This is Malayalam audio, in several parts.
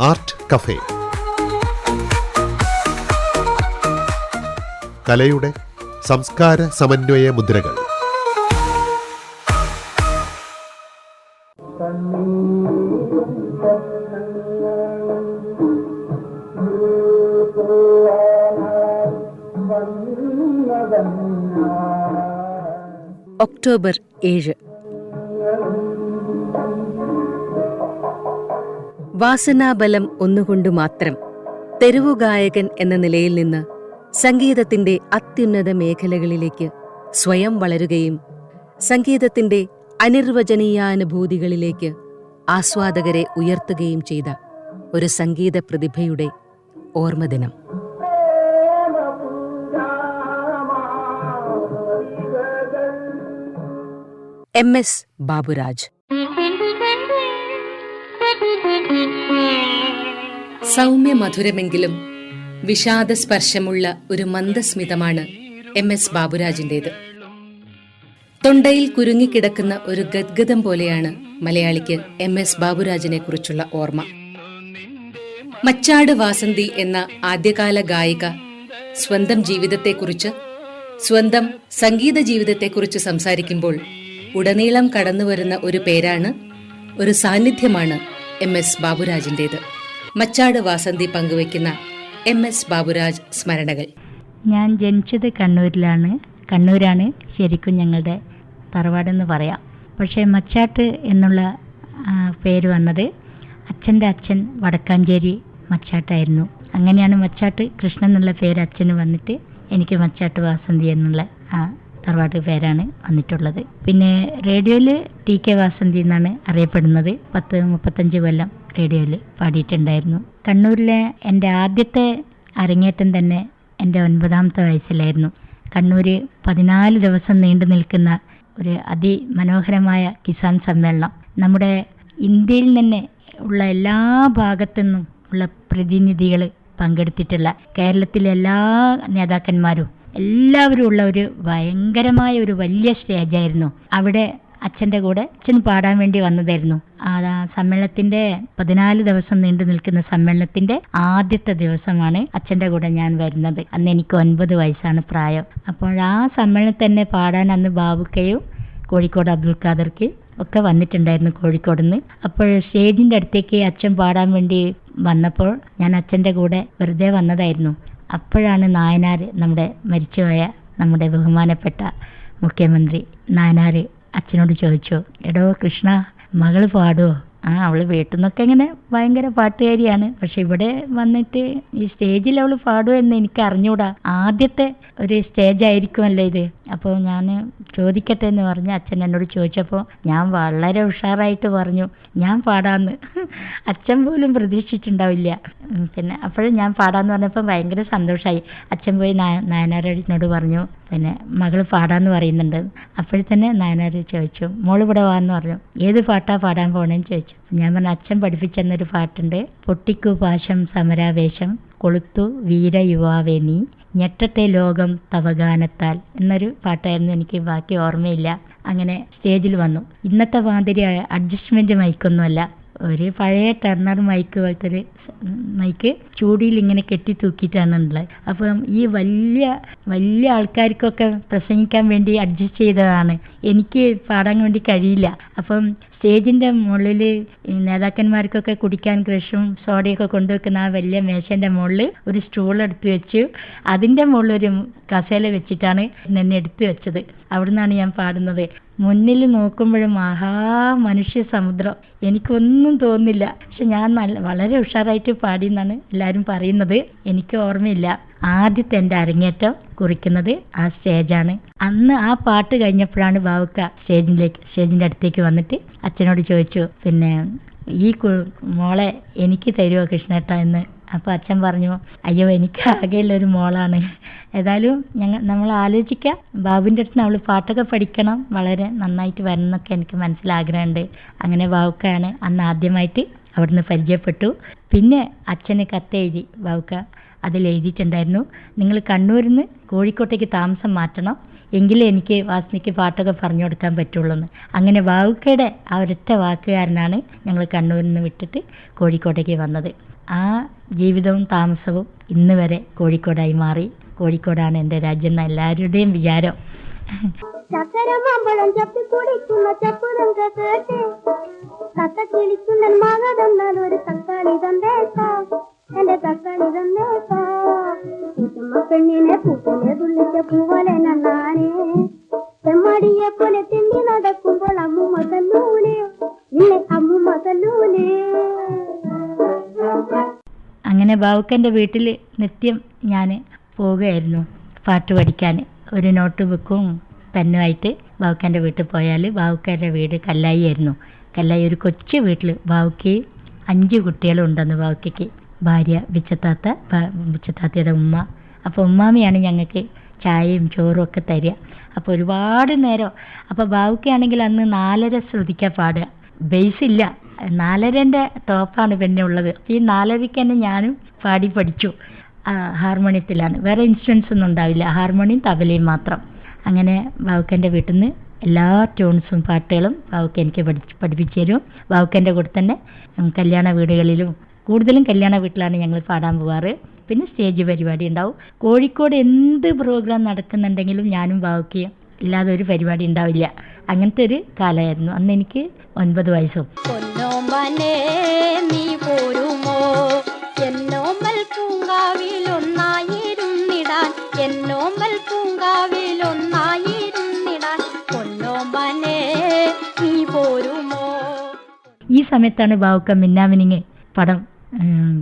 Art cafe. കലയുടെ സംസ്കാര സമന്വയ മുദ്രകൾ. ഒക്ടോബർ ഏഴ്. വാസനാബലം ഒന്നുകൊണ്ടു മാത്രം തെരുവുഗായകൻ എന്ന നിലയിൽ നിന്ന് സംഗീതത്തിന്റെ അത്യുന്നത മേഖലകളിലേക്ക് സ്വയം വളരുകയും സംഗീതത്തിന്റെ അനിർവചനീയാനുഭൂതികളിലേക്ക് ആസ്വാദകരെ ഉയർത്തുകയും ചെയ്ത ഒരു സംഗീത പ്രതിഭയുടെ ഓർമ്മദിനം. M S Baburaj. സൗമ്യമധുരമെങ്കിലും വിഷാദസ്പർശമുള്ള ഒരു മന്ദസ്മിതമാണ് എം എസ് ബാബുരാജിന്റേത്. തൊണ്ടയിൽ കുരുങ്ങിക്കിടക്കുന്ന ഒരു ഗദ്ഗതം പോലെയാണ് മലയാളിക്ക് എം എസ് ബാബുരാജിനെ കുറിച്ചുള്ള ഓർമ്മ. മച്ചാട് വാസന്തി എന്ന ആദ്യകാല ഗായിക സ്വന്തം ജീവിതത്തെക്കുറിച്ച് സ്വന്തം സംഗീത ജീവിതത്തെക്കുറിച്ച് സംസാരിക്കുമ്പോൾ ഉടനീളം കടന്നുവരുന്ന ഒരു പേരാണ് ഒരു സാന്നിധ്യമാണ് എം എസ് ബാബുരാജിന്റേത് മച്ചാട് വാസന്തി പങ്കുവയ്ക്കുന്ന എം എസ് ബാബുരാജ് സ്മരണകൾ. ഞാൻ ജനിച്ചത് കണ്ണൂരിലാണ്. കണ്ണൂരാണ് ശരിക്കും ഞങ്ങളുടെ തറവാടെന്ന് പറയാം. പക്ഷേ മച്ചാട്ട് എന്നുള്ള പേര് വന്നത് അച്ഛന്റെ അച്ഛൻ വടക്കാഞ്ചേരി മച്ചാട്ടായിരുന്നു. അങ്ങനെയാണ് മച്ചാട്ട് കൃഷ്ണൻ എന്നുള്ള പേര് അച്ഛന് വന്നിട്ട് എനിക്ക് മച്ചാട്ട് വാസന്തി എന്നുള്ള ആ തറവാട്ട് പേരാണ് വന്നിട്ടുള്ളത്. പിന്നെ റേഡിയോയിൽ ടി കെ വാസന്തി എന്നാണ് അറിയപ്പെടുന്നത്. പത്ത് മുപ്പത്തഞ്ച് കൊല്ലം റേഡിയോയിൽ പാടിയിട്ടുണ്ടായിരുന്നു. കണ്ണൂരിലെ എന്റെ ആദ്യത്തെ അരങ്ങേറ്റം തന്നെ എന്റെ ഒൻപതാമത്തെ വയസ്സിലായിരുന്നു. കണ്ണൂർ പതിനാല് ദിവസം നീണ്ടു നിൽക്കുന്ന ഒരു അതിമനോഹരമായ കിസാൻ സമ്മേളനം. നമ്മുടെ ഇന്ത്യയിൽ തന്നെ ഉള്ള എല്ലാ ഭാഗത്തു നിന്നും ഉള്ള പ്രതിനിധികൾ പങ്കെടുത്തിട്ടുള്ള കേരളത്തിലെ എല്ലാ നേതാക്കന്മാരും എല്ലാവരും ഉള്ള ഒരു ഭയങ്കരമായ ഒരു വലിയ സ്റ്റേജായിരുന്നു. അവിടെ അച്ഛന്റെ കൂടെ അച്ഛൻ പാടാൻ വേണ്ടി വന്നതായിരുന്നു. സമ്മേളനത്തിന്റെ പതിനാല് ദിവസം നീണ്ടു നിൽക്കുന്ന സമ്മേളനത്തിന്റെ ആദ്യത്തെ ദിവസമാണ് അച്ഛന്റെ കൂടെ ഞാൻ വരുന്നത്. അന്ന് എനിക്ക് ഒൻപത് വയസ്സാണ് പ്രായം. അപ്പോൾ ആ സമ്മേളനത്തിൽ തന്നെ പാടാൻ അന്ന് ബാബുക്കയും കോഴിക്കോട് അബ്ദുൽ ഖാദർക്ക് ഒക്കെ വന്നിട്ടുണ്ടായിരുന്നു കോഴിക്കോട് നിന്ന് അപ്പോൾ സ്റ്റേജിന്റെ അടുത്തേക്ക് അച്ഛൻ പാടാൻ വേണ്ടി വന്നപ്പോൾ ഞാൻ അച്ഛന്റെ കൂടെ വെറുതെ വന്നതായിരുന്നു. അപ്പോഴാണ് നായനാർ നമ്മുടെ മരിച്ചുപോയ നമ്മുടെ ബഹുമാനപ്പെട്ട മുഖ്യമന്ത്രി നായനാർ അച്ഛനോട് ചോദിച്ചു എടോ കൃഷ്ണ മകൾ പാടുമോ ആ അവൾ വീട്ടിൽ നിന്നൊക്കെ ഇങ്ങനെ ഭയങ്കര പാട്ടുകാരിയാണ്. പക്ഷെ ഇവിടെ വന്നിട്ട് ഈ സ്റ്റേജിൽ അവൾ പാടുമോ എന്ന് എനിക്ക് അറിഞ്ഞൂടാ. ആദ്യത്തെ ഒരു സ്റ്റേജ് ആയിരിക്കുമല്ലേ ഇത്. അപ്പോൾ ഞാൻ ചോദിക്കട്ടെ എന്ന് പറഞ്ഞ് അച്ഛൻ എന്നോട് ചോദിച്ചപ്പോൾ ഞാൻ വളരെ ഉഷാറായിട്ട് പറഞ്ഞു ഞാൻ പാടാന്ന്. അച്ഛൻ പോലും പ്രതീക്ഷിച്ചിട്ടുണ്ടാവില്ല. പിന്നെ അപ്പോഴും ഞാൻ പാടാന്ന് പറഞ്ഞപ്പോൾ ഭയങ്കര സന്തോഷമായി അച്ഛൻ പോയി നാ- നായനാരോട് പറഞ്ഞു പിന്നെ മകൾ പാടാന്ന് പറയുന്നുണ്ട്. അപ്പോഴത്തന്നെ നായനാർ ചോദിച്ചു മോൾ ഇവിടെ വാന്ന് പറഞ്ഞു. ഏത് പാട്ടാ പാടാൻ പോണേന്ന് ചോദിച്ചു. ഞാൻ പറഞ്ഞു അച്ഛൻ പഠിപ്പിച്ചെന്നൊരു പാട്ടുണ്ട്. പൊട്ടിക്കു പാശം സമരാവേശം കൊളുത്തു വീര യുവാവേ നീ ഞെട്ടത്തെ ലോകം തവഗാനത്താൽ എന്നൊരു പാട്ടായിരുന്നു എനിക്ക് ബാക്കി ഓർമ്മയില്ല. അങ്ങനെ സ്റ്റേജിൽ വന്നു. ഇന്നത്തെ മാതിരി അഡ്ജസ്റ്റ്മെന്റ് മൈക്കൊന്നുമല്ല. ഒരു പഴയ ടെർണർ മൈക്ക് പോലത്തെ ഒരു മൈക്ക് ചൂടിയിൽ ഇങ്ങനെ കെട്ടി തൂക്കിയിട്ടാണ് ഉള്ളത്. അപ്പം ഈ വലിയ വലിയ ആൾക്കാർക്കൊക്കെ പ്രസംഗിക്കാൻ വേണ്ടി അഡ്ജസ്റ്റ് ചെയ്തതാണ്. എനിക്ക് പാടാൻ വേണ്ടി കഴിയില്ല. അപ്പം സ്റ്റേജിന്റെ മുകളിൽ നേതാക്കന്മാർക്കൊക്കെ കുടിക്കാൻ ക്രഷും സോഡയൊക്കെ കൊണ്ടുവെക്കുന്ന ആ വലിയ മേശന്റെ മുകളിൽ ഒരു സ്റ്റൂൾ എടുത്തു വെച്ചു. അതിന്റെ മുകളിൽ ഒരു കസേല വെച്ചിട്ടാണ് എന്നെ എടുത്തു വെച്ചത്. അവിടുന്നാണ് ഞാൻ പാടുന്നത്. മുന്നിൽ നോക്കുമ്പോഴും മഹാ മനുഷ്യ സമുദ്രം. എനിക്കൊന്നും തോന്നില്ല പക്ഷെ ഞാൻ നല്ല വളരെ ഉഷാറായിട്ട് പാടി എന്നാണ് എല്ലാവരും പറയുന്നത്. എനിക്ക് ഓർമ്മയില്ല. ആദ്യത്തെ എന്റെ അരങ്ങേറ്റം കുറിക്കുന്നത് ആ സ്റ്റേജാണ്. അന്ന് ആ പാട്ട് കഴിഞ്ഞപ്പോഴാണ് ബാവുക്ക സ്റ്റേജിലേക്ക് സ്റ്റേജിന്റെ അടുത്തേക്ക് വന്നിട്ട് അച്ഛനോട് ചോദിച്ചു പിന്നെ ഈ മോളെ എനിക്ക് തരുമോ കൃഷ്ണേട്ട എന്ന്? അപ്പോൾ അച്ഛൻ പറഞ്ഞു അയ്യോ എനിക്ക് ആകെയുള്ള ഒരു മോളാണ്. ഏതായാലും ഞങ്ങൾ നമ്മൾ ആലോചിക്കാം. ബാബുവിന്റെ അടുത്ത് അവൾ പാട്ടൊക്കെ പഠിക്കണം. വളരെ നന്നായിട്ട് വരണം എന്നൊക്കെ എനിക്ക് മനസ്സിലാഗ്രഹമുണ്ട്. അങ്ങനെ ബാബുക്കാണ് അന്ന് ആദ്യമായിട്ട് അവിടുന്ന് പരിചയപ്പെട്ടു. പിന്നെ അച്ഛന് കത്തെഴുതി. ബാവുക്ക അതിൽ എഴുതിയിട്ടുണ്ടായിരുന്നു. നിങ്ങൾ കണ്ണൂരിൽ നിന്ന് കോഴിക്കോട്ടേക്ക് താമസം മാറ്റണം. എങ്കിലേ എനിക്ക് വാസ്നിക്ക് പാട്ടൊക്കെ പറഞ്ഞു കൊടുക്കാൻ പറ്റുള്ളൂ എന്ന് അങ്ങനെ ബാവുക്കയുടെ ആ ഒരൊറ്റ വാക്കുകാരനാണ് ഞങ്ങൾ കണ്ണൂരിൽ നിന്ന് വിട്ടിട്ട് കോഴിക്കോട്ടേക്ക് വന്നത്. ആ ജീവിതവും താമസവും ഇന്ന് വരെ കോഴിക്കോടായി മാറി. കോഴിക്കോടാണ് എന്റെ രാജ്യം എന്ന എല്ലാവരുടെയും വിചാരം. കുടിക്കുന്ന തത്ത കിളിക്കുന്ന മക തന്നാൽ ഒരു തക്കാളി തന്നേക്കാ. എന്റെ തക്കാളി തന്നേക്കാ. കൂട്ടുമ്മ പെണ്ണിനെ പൂപ്പിനെ തുള്ളിച്ച പൂവലെ നന്നാനേ ചെമ്മടിയെ പോലെ തിന്നി നടക്കുമ്പോൾ അമ്മുമ്മ തല്ലൂലേ. നിന്നെ അമ്മുമ്മ തല്ലൂലേ. അങ്ങനെ ബാവുക്കന്റെ വീട്ടിൽ നിത്യം ഞാൻ പോവുകയായിരുന്നു പാട്ട് പഠിക്കാൻ. ഒരു നോട്ട് ബുക്കും പെന്നുമായിട്ട് ബാവുക്കന്റെ വീട്ടിൽ പോയാൽ ബാവുക്കന്റെ വീട് കല്ലായി ആയിരുന്നു. കല്ലായി ഒരു കൊച്ചു വീട്ടിൽ ബാവുക്ക് അഞ്ച് കുട്ടികളും ഉണ്ടെന്ന് ബാവുക്കയ്ക്ക് ഭാര്യ ബിച്ചത്താത്ത ബിച്ചത്താത്തയുടെ ഉമ്മ. അപ്പോൾ ഉമ്മാമയാണ് ഞങ്ങൾക്ക് ചായയും ചോറും ഒക്കെ തരിക. അപ്പോൾ ഒരുപാട് നേരം അപ്പോൾ ബാവുക്കയാണെങ്കിൽ അന്ന് നാലര ശ്രദ്ധിക്കാൻ പാടുക. ബേസ് ഇല്ല. നാലരന്റെ ടോപ്പാണ് പിന്നെ ഉള്ളത്. ഈ നാലരയ്ക്ക് തന്നെ ഞാനും പാടി പഠിച്ചു. ഹാർമോണിയത്തിലാണ് വേറെ ഇൻസ്ട്രുമെൻസ് ഒന്നും ഉണ്ടാവില്ല. ഹാർമോണിയം തബലയും മാത്രം. അങ്ങനെ ബാവുക്കന്റെ വീട്ടിൽ നിന്ന് എല്ലാ ട്യൂൺസും പാട്ടുകളും ബാവുക്ക എനിക്ക് പഠിച്ച് പഠിപ്പിച്ചു തരും. ബാവുക്കന്റെ കൂടെ തന്നെ കല്യാണ വീടുകളിലും കൂടുതലും കല്യാണ വീട്ടിലാണ് ഞങ്ങൾ പാടാൻ പോവാറ്. പിന്നെ സ്റ്റേജ് പരിപാടി ഉണ്ടാവും. കോഴിക്കോട് എന്ത് പ്രോഗ്രാം നടക്കുന്നുണ്ടെങ്കിലും ഞാനും ബാവുക്കയും ഇല്ലാതെ ഒരു പരിപാടി ഉണ്ടാവില്ല. അങ്ങനത്തെ ഒരു കാലമായിരുന്നു. അന്ന് എനിക്ക് ഒൻപത് വയസ്സും. നീ സമയത്താണ് ബാവുക്ക മിന്നാമിനിങ് പടം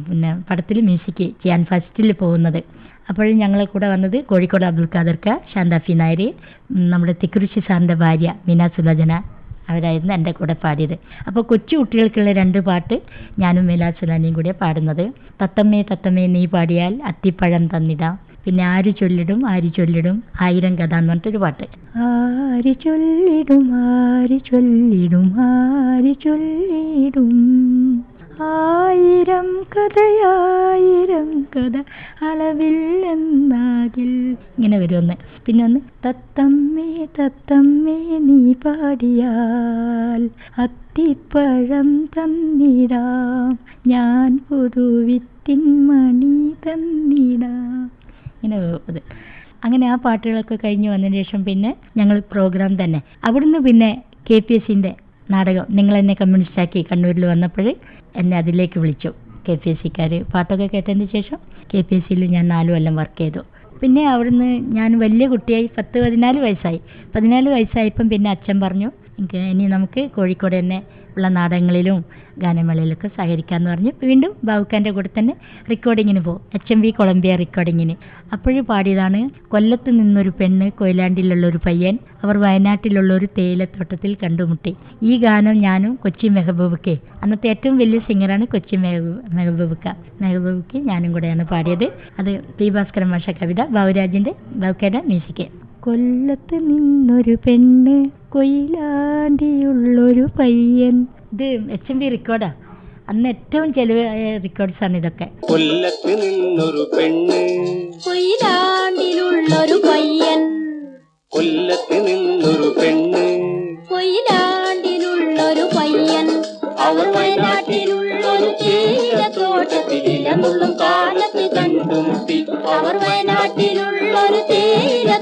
പിന്നെ പടത്തിൽ മ്യൂസിക് ചെയ്യാൻ ഫസ്റ്റിൽ പോകുന്നത്. അപ്പോൾ ഞങ്ങളെ കൂടെ വന്നത് കോഴിക്കോട് അബ്ദുൽ ഖാദർക്ക ശാന്താഫി നായർ നമ്മുടെ തിക്കുറിശി സാറിന്റെ ഭാര്യ മീന സുലോചന അവരായിരുന്നു എന്റെ കൂടെ പാടിയത്. അപ്പോൾ കൊച്ചു കുട്ടികൾക്കുള്ള രണ്ട് പാട്ട് ഞാനും മീല സുലാനിയും കൂടെ പാടുന്നത്. തത്തമ്മേ തത്തമ്മേ നീ പാടിയാൽ അത്തിപ്പഴം തന്നിടാം പിന്നെ ആര് ചൊല്ലിടും ആര് ചൊല്ലിടും? ആയിരം കഥ എന്ന് പറഞ്ഞിട്ടൊരു പാട്ട്. ആര് ചൊല്ലിടും ആര് ചൊല്ലിടും ആര് ചൊല്ലിടും? ആയിരം കഥയായിരം കഥ അളവില്ലെന്നാകിൽ. ഇങ്ങനെ വരുമെന്ന് പിന്നെ ഒന്ന്. തത്തമ്മേ തത്തമ്മേ നീ പാടിയാൽ അത്തിപ്പഴം തന്നിടാം. ഞാൻ പുതുവിത്തിൻ മണി തന്നിടാം. ഇങ്ങനെ അത് അങ്ങനെ ആ പാട്ടുകളൊക്കെ കഴിഞ്ഞ് വന്നതിന് ശേഷം പിന്നെ ഞങ്ങൾ പ്രോഗ്രാം തന്നെ. അവിടുന്ന് പിന്നെ കെ പി എസ് സിന്റെ നാടകം നിങ്ങൾ എന്നെ കമ്മ്യൂണിസ്റ്റാക്കി കണ്ണൂരിൽ വന്നപ്പോൾ എന്നെ അതിലേക്ക് വിളിച്ചു. കെ പി എസ് സിക്കാർ പാട്ടൊക്കെ കേട്ടതിന് ശേഷം കെ പി എസ് സിയിൽ ഞാൻ നാല് കൊല്ലം വർക്ക് ചെയ്തു. പിന്നെ അവിടുന്ന് ഞാൻ വലിയ കുട്ടിയായി പത്ത് പതിനാല് വയസ്സായി. പതിനാല് വയസ്സായപ്പം പിന്നെ അച്ഛൻ പറഞ്ഞു ഇനി നമുക്ക് കോഴിക്കോട് തന്നെ ഉള്ള നാടകങ്ങളിലും ഗാനമേളയിലൊക്കെ സഹകരിക്കാമെന്ന് പറഞ്ഞ് വീണ്ടും ബാബുക്കാന്റെ കൂടെ തന്നെ റെക്കോർഡിങ്ങിന് പോകും എച്ച് എം വി കൊളംബിയ റെക്കോർഡിങ്ങിന് അപ്പോഴും പാടിയതാണ് കൊല്ലത്ത് നിന്നൊരു പെണ്ണ് കൊയിലാണ്ടിലുള്ള ഒരു പയ്യൻ അവർ വയനാട്ടിലുള്ള ഒരു തേയിലത്തോട്ടത്തിൽ കണ്ടുമുട്ടി. ഈ ഗാനം ഞാനും കൊച്ചി മെഹബൂബക്കെ അന്നത്തെ ഏറ്റവും വലിയ സിംഗറാണ് കൊച്ചി മെഹബൂ മെഹബൂബക്ക. മെഹബൂബക്ക് ഞാനും കൂടെയാണ് പാടിയത്. അത് പി ഭാസ്കരൻ മാഷ കവിത ബാബുരാജിന്റെ ബാബുക്കയുടെ മ്യൂസിക്. കൊല്ലത്ത് നിന്നൊരു പെണ്ണ് കൊയിലാണ്ടിയുള്ളൊരു പയ്യൻ. ഇത് എച്ച് എം ബി റെക്കോർഡാ അന്ന് ഏറ്റവും ചെലവ് റെക്കോർഡ്സ് ആണ് ഇതൊക്കെ. കൊല്ലത്ത് നിന്നൊരു പെണ്ണ് കൊയിലാണ്ടിലുള്ളൊരു പയ്യൻ. കൊല്ലത്ത് നിന്നൊരു പെണ്ണ് കൊയിലാണ്ടിലുള്ളൊരു പയ്യൻ. അവർ വയനാട്ടിലുള്ളൊരു തേയിലത്തോട്ടത്തിൽ ഇലമുള്ളും കാലത്ത് കണ്ടുമുട്ടി. അവർ വയനാട്ടിലുള്ളൊരു തേയിലത്തോട്ടത്തിൽ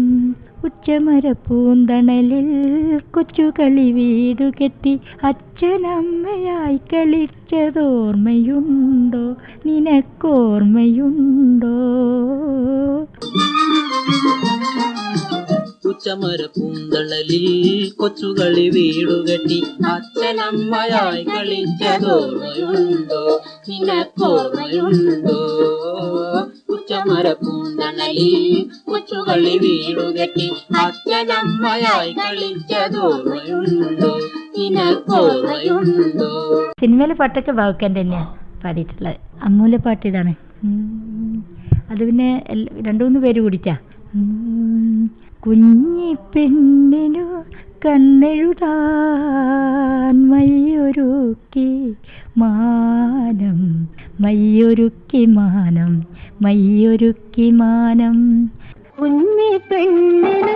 ഉം, ഉച്ചമര പൂന്തണലിൽ കൊച്ചുകളി വീടു കെട്ടി അച്ഛനമ്മയായി കളിച്ചതോർമ്മയുണ്ടോ? നിനക്കോർമ്മയുണ്ടോ? പൂന്തളലിൽ കൊച്ചുകളി വീടുകെട്ടി അച്ഛനമ്മയായി കളിച്ചതോർമ്മയുണ്ടോ? നിനക്കോർമ്മയുണ്ടോ? ഉച്ചമര പൂന്തണലിൽ കൊച്ചുകളി വീടുകെട്ടി അച്ഛനമ്മയായി കളിച്ചതോർമ്മയുണ്ടോ സിനിമയിലെ പാട്ടൊക്കെ ബാവുക്കാൻ തന്നെയാണ് പാടിയിട്ടുള്ളത്. അമ്മൂലെ പാട്ട് ഇതാണ്. അത് പിന്നെ രണ്ടു മൂന്ന് പേര് കുടിച്ചാ കുഞ്ഞി പെണ്ണിനു കണ്ണെഴുതാൻ മയ്യൊരുക്കി മാനം മയ്യൊരുക്കി മാനം മയ്യൊരുക്കി മാനം. കുഞ്ഞി പെണ്ണിന്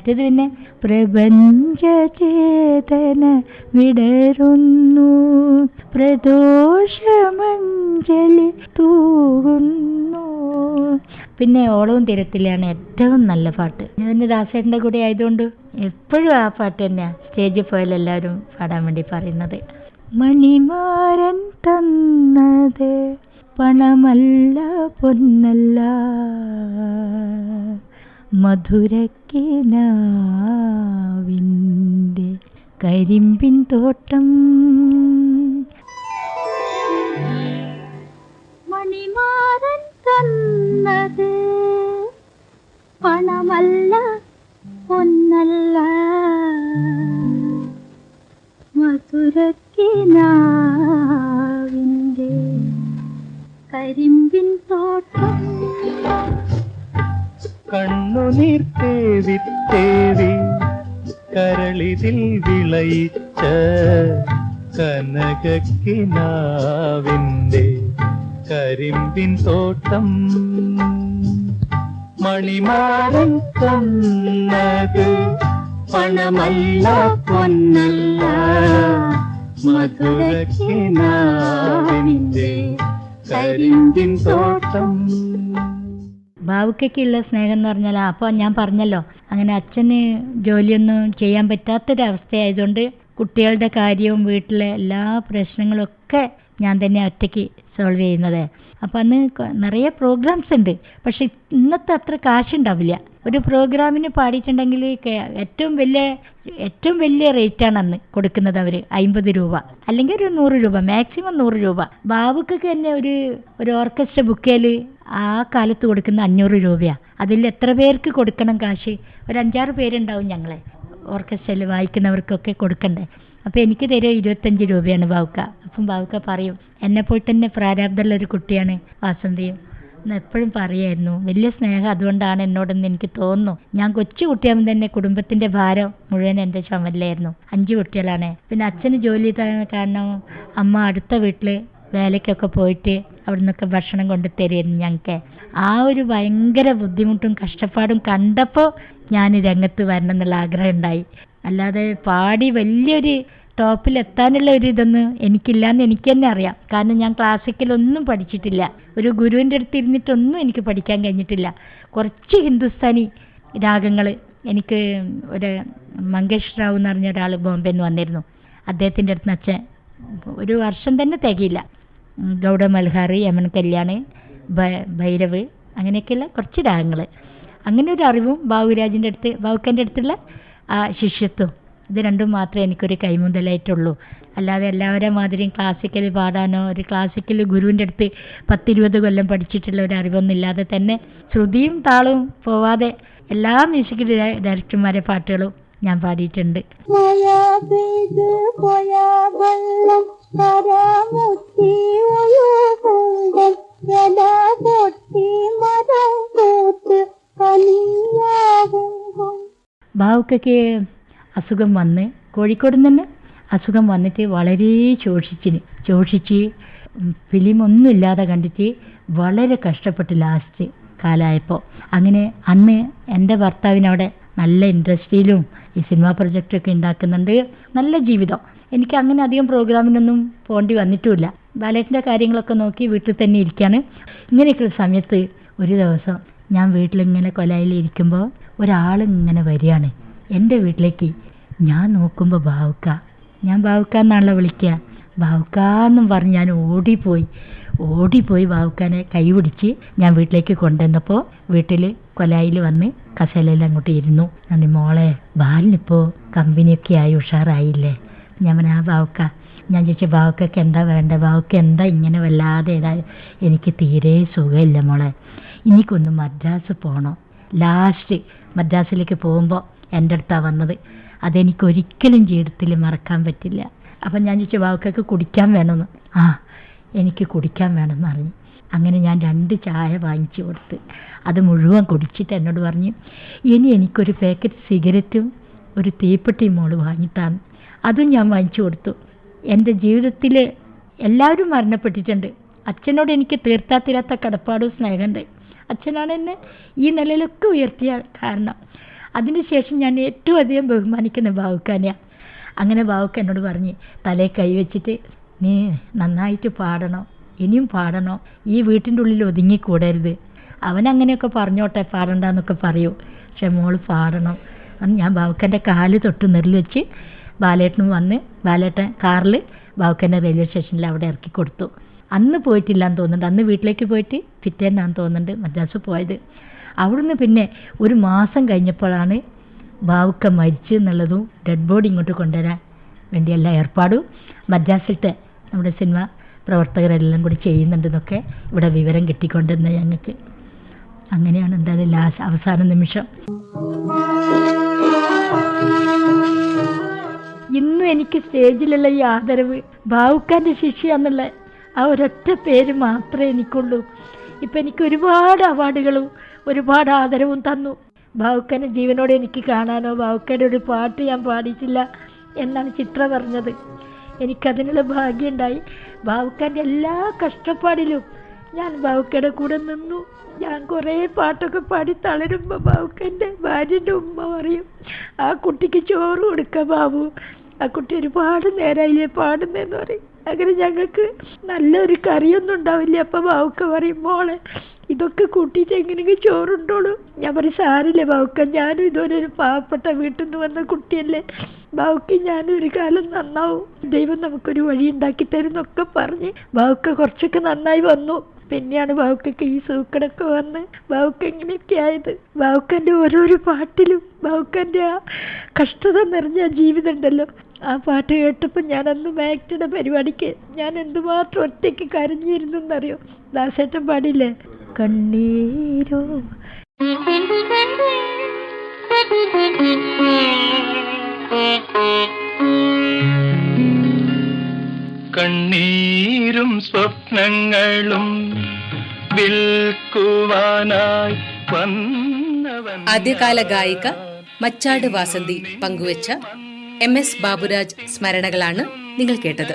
മറ്റേത് പിന്നെ പ്രപഞ്ചചേതന വിടരുന്നു. പ്രദോഷമഞ്ജലി തൂകുന്നു. പിന്നെ ഓളവും തിരത്തിലാണ് ഏറ്റവും നല്ല പാട്ട്. ഞാൻ ദാസേട്ടന്റെ കൂടെ ആയതുകൊണ്ട് എപ്പോഴും ആ പാട്ട് തന്നെയാണ് സ്റ്റേജിൽ പോയാൽ എല്ലാവരും പാടാൻ വേണ്ടി പറയുന്നത്. മണിമാരൻ തന്നത് പണമല്ല പൊന്നല്ല. മധുരക്കിനാവിന്റെ കരിമ്പിൻ തോട്ടം. മണിമാരൻ തന്നത് പണമല്ല പൊന്നല്ല. മധുരക്കിനാവിന്റെ കരിമ്പിൻ തോട്ടം. കണ്ണുനീർ തേവി തേവി കരളിതിൽ വിളയിച്ച കനകക്കിനാവിന്റെ കരിമ്പിൻ തോട്ടം. മണിമാരൻ തന്നത് പണമല്ല പൊന്നല്ല. മധുരക്കിനാവിന്റെ കരിമ്പിൻ തോട്ടം. ബാവുക്കയ്ക്കുള്ള സ്നേഹം എന്ന് പറഞ്ഞാൽ അപ്പോൾ ഞാൻ പറഞ്ഞല്ലോ അങ്ങനെ അച്ഛന് ജോലിയൊന്നും ചെയ്യാൻ പറ്റാത്തൊരവസ്ഥയായതുകൊണ്ട് കുട്ടികളുടെ കാര്യവും വീട്ടിലെ എല്ലാ പ്രശ്നങ്ങളും ഒക്കെ ഞാൻ തന്നെ ഒറ്റയ്ക്ക് സോൾവ് ചെയ്യുന്നത്. അപ്പം അന്ന് നിറയെ പ്രോഗ്രാംസ് ഉണ്ട്. പക്ഷെ ഇന്നത്തെ അത്ര കാശുണ്ടാവില്ല. ഒരു പ്രോഗ്രാമിന് പാടിയിട്ടുണ്ടെങ്കിൽ ഏറ്റവും വലിയ ഏറ്റവും വലിയ റേറ്റാണ് അന്ന് കൊടുക്കുന്നത് അവർ അമ്പത് രൂപ. അല്ലെങ്കിൽ ഒരു നൂറ് രൂപ. മാക്സിമം നൂറ് രൂപ. ബാബുക്കൊക്കെ തന്നെ ഒരു ഒരു ഓർക്കസ്ട്ര ബുക്കേൽ ആ കാലത്ത് കൊടുക്കുന്ന അഞ്ഞൂറ് രൂപയാണ് അതിൽ എത്ര പേർക്ക് കൊടുക്കണം കാശ്? ഒരു അഞ്ചാറ് പേരുണ്ടാവും ഞങ്ങളെ. ഓർക്കസ്ട്രയിൽ വായിക്കുന്നവർക്കൊക്കെ കൊടുക്കണ്ടേ. അപ്പോൾ എനിക്ക് തരും ഇരുപത്തഞ്ച് രൂപയാണ് ബാവുക്ക അപ്പം ബാവുക്ക പറയും എന്നെപ്പോൾ തന്നെ പ്രാരാബ്ദമുള്ള ഒരു കുട്ടിയാണ് വാസന്തിയും. എന്ന് എപ്പോഴും പറയായിരുന്നു. വലിയ സ്നേഹം അതുകൊണ്ടാണ് എന്നോടെന്ന് എനിക്ക് തോന്നുന്നു. ഞാൻ കൊച്ചു കുട്ടിയാകുമ്പോൾ തന്നെ കുടുംബത്തിന്റെ ഭാരം മുഴുവൻ എന്റെ ചുമലിലായിരുന്നു. അഞ്ച് കുട്ടികളാണ്. പിന്നെ അച്ഛന് ജോലി കാരണം അമ്മ അടുത്ത വീട്ടിൽ വേലയ്ക്കൊക്കെ പോയിട്ട് അവിടെ നിന്നൊക്കെ ഭക്ഷണം കൊണ്ട് തരുമായിരുന്നു ഞങ്ങൾക്ക്. ആ ഒരു ഭയങ്കര ബുദ്ധിമുട്ടും കഷ്ടപ്പാടും കണ്ടപ്പോൾ ഞാൻ രംഗത്ത് വരണം എന്നുള്ള ആഗ്രഹം ഉണ്ടായി. അല്ലാതെ പാടി വലിയൊരു ടോപ്പിൽ എത്താനുള്ള ഒരു ഇതൊന്നും എനിക്കില്ലാന്ന് എനിക്ക് തന്നെ അറിയാം. കാരണം ഞാൻ ക്ലാസിക്കൽ ഒന്നും പഠിച്ചിട്ടില്ല. ഒരു ഗുരുവിന്റെ അടുത്ത് ഇരുന്നിട്ടൊന്നും എനിക്ക് പഠിക്കാൻ കഴിഞ്ഞിട്ടില്ല. കുറച്ച് ഹിന്ദുസ്ഥാനി രാഗങ്ങൾ എനിക്ക് ഒരു മങ്കേഷ് റാവു എന്ന് പറഞ്ഞ ഒരാൾ ബോംബെ നിന്ന് വന്നിരുന്നു. അദ്ദേഹത്തിന്റെ അടുത്ത് അച്ഛൻ ഒരു വർഷം തന്നെ തികയില്ല. ഗൗഡ മൽഹാർ യമൻ കല്യാൺ ഭൈരവ് അങ്ങനെയൊക്കെയുള്ള കുറച്ച് രാഗങ്ങൾ അങ്ങനെ ഒരു അറിവും ബാബുരാജിന്റെ അടുത്ത് ബാബുക്കന്റെ അടുത്തുള്ള ആ ശിഷ്യത്വം. ഇത് രണ്ടും മാത്രമേ എനിക്കൊരു കൈമുതലായിട്ടുള്ളൂ. അല്ലാതെ എല്ലാവരെയും മാതിരിയും ക്ലാസിക്കൽ പാടാനോ ഒരു ക്ലാസിക്കൽ ഗുരുവിന്റെ അടുത്ത് പത്തിരുപത് കൊല്ലം പഠിച്ചിട്ടുള്ള ഒരു അറിവൊന്നും ഇല്ലാതെ തന്നെ ശ്രുതിയും താളവും പോവാതെ എല്ലാ മ്യൂസിക് ഡയറക്ടർമാരെ പാട്ടുകളും ഞാൻ പാടിയിട്ടുണ്ട്. ബാവുക്കൊക്കെ അസുഖം വന്ന് കോഴിക്കോട് തന്നെ അസുഖം വന്നിട്ട് വളരെ ശോഷിച്ചിന്. ശോഷിച്ച് ഫിലിമൊന്നും ഇല്ലാതെ കണ്ടിട്ട് വളരെ കഷ്ടപ്പെട്ട് ലാസ്റ്റ് കാലമായപ്പോൾ അങ്ങനെ അന്ന് എന്റെ ഭർത്താവിനവിടെ നല്ല ഇൻഡസ്ട്രിയിലും ഈ സിനിമാ പ്രൊജക്റ്റൊക്കെ ഉണ്ടാക്കുന്നുണ്ട്. നല്ല ജീവിതം. എനിക്ക് അങ്ങനെ അധികം പ്രോഗ്രാമിനൊന്നും പോകേണ്ടി വന്നിട്ടുമില്ല. ബാലേറ്റിന്റെ കാര്യങ്ങളൊക്കെ നോക്കി വീട്ടിൽ തന്നെ ഇരിക്കുകയാണ് ഇങ്ങനെയൊക്കെയുള്ള സമയത്ത് ഒരു ദിവസം ഞാൻ വീട്ടിലിങ്ങനെ കൊലയിൽ ഇരിക്കുമ്പോൾ ഒരാൾ ഇങ്ങനെ വരികയാണ്. എന്റെ വീട്ടിലേക്ക് ഞാൻ നോക്കുമ്പോൾ ബാവുക്ക. ഞാൻ ബാവുക്ക എന്നാണല്ലോ വിളിക്കുക ബാവുക്ക എന്നും പറഞ്ഞ് ഞാൻ ഓടിപ്പോയി. ഓടിപ്പോയി ബാവുക്കാനെ കൈ പിടിച്ച് ഞാൻ വീട്ടിലേക്ക് കൊണ്ടുവന്നപ്പോൾ വീട്ടിൽ കൊലായിൽ വന്ന് കസേലയിൽ അങ്ങോട്ട് ഇരുന്നു. നന്ദി മോളെ ബാലിനിപ്പോൾ കമ്പനിയൊക്കെ ആയി ഉഷാറായില്ലേ? ഞാൻ പറഞ്ഞു, ആ ബാവുക്ക ഞാൻ ചോദിച്ചു ബാവക്കൊക്കെ എന്താ വേണ്ട? ബാവക്ക് എന്താ ഇങ്ങനെ വല്ലാതെ എനിക്ക് തീരെ സുഖമില്ല മോളെ. എനിക്കൊന്ന് മദ്രാസ് പോകണം ലാസ്റ്റ് മദ്രാസിലേക്ക് പോകുമ്പോൾ എന്റെ അടുത്താണ് വന്നത്. അതെനിക്ക് ഒരിക്കലും ജീവിതത്തിൽ മറക്കാൻ പറ്റില്ല. അപ്പം ഞാൻ ചോദിച്ചു വാക്കൊക്കെ കുടിക്കാൻ വേണമെന്ന് ആ എനിക്ക് കുടിക്കാൻ വേണമെന്ന് പറഞ്ഞു. അങ്ങനെ ഞാൻ രണ്ട് ചായ വാങ്ങിച്ചു കൊടുത്ത്. അത് മുഴുവൻ കുടിച്ചിട്ട് എന്നോട് പറഞ്ഞു ഇനി എനിക്കൊരു പാക്കറ്റ് സിഗരറ്റും ഒരു തീപ്പെട്ടിയും മോൾ വാങ്ങിത്താണ് അതും ഞാൻ വാങ്ങിച്ചു കൊടുത്തു. എന്റെ ജീവിതത്തിൽ എല്ലാവരും മരണപ്പെട്ടിട്ടുണ്ട്. അച്ഛനോട് എനിക്ക് തീർത്താത്തിരാത്ത കടപ്പാടും സ്നേഹമുണ്ട്. അച്ഛനാണ് എന്നെ ഈ നിലയിലൊക്കെ ഉയർത്തിയ കാരണം. അതിനുശേഷം ഞാൻ ഏറ്റവും അധികം ബഹുമാനിക്കുന്ന ബാവുക്കാനെയാണ് അങ്ങനെ ബാവുക്ക എന്നോട് പറഞ്ഞ് തലേ കൈവച്ചിട്ട് നീ നന്നായിട്ട് പാടണം ഇനിയും പാടണം ഈ വീട്ടിന്റെ ഉള്ളിൽ ഒതുങ്ങിക്കൂടരുത്. അവൻ അങ്ങനെയൊക്കെ പറഞ്ഞോട്ടെ പാടണ്ടെന്നൊക്കെ പറയൂ. പക്ഷെ മോൾ പാടണം. അന്ന് ഞാൻ ബാവുക്കന്റെ കാൽ തൊട്ട് നെറിൽ വെച്ച് ബാലേട്ടനും വന്ന് ബാലേട്ടൻ കാറിൽ ബാവുക്കന്റെ റെയിൽവേ സ്റ്റേഷനിൽ അവിടെ ഇറക്കി കൊടുത്തു. അന്ന് പോയിട്ടില്ലാന്ന് തോന്നുന്നുണ്ട്. അന്ന് വീട്ടിലേക്ക് പോയിട്ട് പിറ്റേന്നാന്ന് തോന്നുന്നുണ്ട് മദ്രാസ് പോയത്. അവിടുന്ന് പിന്നെ ഒരു മാസം കഴിഞ്ഞപ്പോഴാണ് ബാവുക്ക മരിച്ചു എന്നുള്ളതും ഡെഡ് ബോഡി ഇങ്ങോട്ട് കൊണ്ടുവരാൻ വേണ്ടി എല്ലാ ഏർപ്പാടും. മദ്രാസിലത്തെ നമ്മുടെ സിനിമ പ്രവർത്തകരെല്ലാം കൂടി ചെയ്യുന്നുണ്ടെന്നൊക്കെ ഇവിടെ വിവരം കിട്ടിക്കൊണ്ടിരുന്ന ഞങ്ങൾക്ക്. അങ്ങനെയാണ് എന്തായാലും ലാസ്റ്റ് അവസാന നിമിഷം. ഇന്നും എനിക്ക് സ്റ്റേജിലുള്ള ഈ ആദരവ് ബാവുക്കാന്റെ ശിഷ്യാന്നുള്ള ആ ഒരൊറ്റ പേര് മാത്രമേ എനിക്കുള്ളൂ. ഇപ്പം എനിക്ക് ഒരുപാട് അവാർഡുകളും ഒരുപാട് ആദരവും തന്നു. ബാവുക്കനെ ജീവനോടെ എനിക്ക് കാണാനോ ബാവുക്കയുടെ ഒരു പാട്ട് ഞാൻ പാടിയിട്ടില്ല എന്നാണ് ചിത്ര പറഞ്ഞത്. എനിക്കതിനുള്ള ഭാഗ്യമുണ്ടായി. ബാവുക്കന്റെ എല്ലാ കഷ്ടപ്പാടിലും ഞാൻ ബാവുക്കയുടെ കൂടെ നിന്നു. ഞാൻ കുറേ പാട്ടൊക്കെ പാടി തളരുമ്പോൾ ബാവുക്കന്റെ ഭാര്യന്റെ ഉമ്മ പറയും ആ കുട്ടിക്ക് ചോറ് കൊടുക്ക ബാബു. ആ കുട്ടി ഒരുപാട് നേരമായില്ലേ പാടുന്നതെന്ന് പറയും. അങ്ങനെ ഞങ്ങൾക്ക് നല്ലൊരു കറിയൊന്നും ഉണ്ടാവില്ല. അപ്പം ബാവുക്ക പറയും മോളെ ഇതൊക്കെ കൂട്ടിയിട്ട് എങ്ങനെയെങ്കിലും ചോറുണ്ടോളൂ. ഞാൻ പറയും സാരില്ലേ ബാവുക്ക. ഞാനും ഇതുപോലെ ഒരു പാവപ്പെട്ട വീട്ടിൽ നിന്ന് വന്ന കുട്ടിയല്ലേ. ബാവുക്ക ഞാനും ഒരു കാലം നന്നാവും. ദൈവം നമുക്കൊരു വഴി ഉണ്ടാക്കി തരുന്നൊക്കെ പറഞ്ഞ് ബാവുക്ക കുറച്ചൊക്കെ നന്നായി വന്നു. പിന്നെയാണ് ബാവുക്കൊക്കെ ഈ സൂക്കടൊക്കെ വന്ന് ബാവുക്ക ഇങ്ങനെയൊക്കെ ആയത്. ബാവുക്കന്റെ ഓരോരോ പാട്ടിലും ബാവുക്കന്റെ ആ കഷ്ടത നിറഞ്ഞ ജീവിതം ഉണ്ടല്ലോ. ആ പാട്ട് കേട്ടപ്പോൾ ഞാൻ അന്ന് മാക്ടിയുടെ പരിപാടിക്ക് ഞാൻ എന്തുമാത്രം ഒറ്റയ്ക്ക് കരഞ്ഞിരുന്നു എന്നറിയോ? ദാസേട്ടൻ പാടില്ലേ? കണ്ണീരോ? കണ്ണീരും സ്വപ്നങ്ങളും വിൽക്കുവാനായി വന്നവൻ ആദ്യകാല ഗായിക മച്ചാട് വാസന്തി പങ്കുവച്ച എം എസ് ബാബുരാജ് സ്മരണകളാണ് നിങ്ങൾ കേട്ടത്.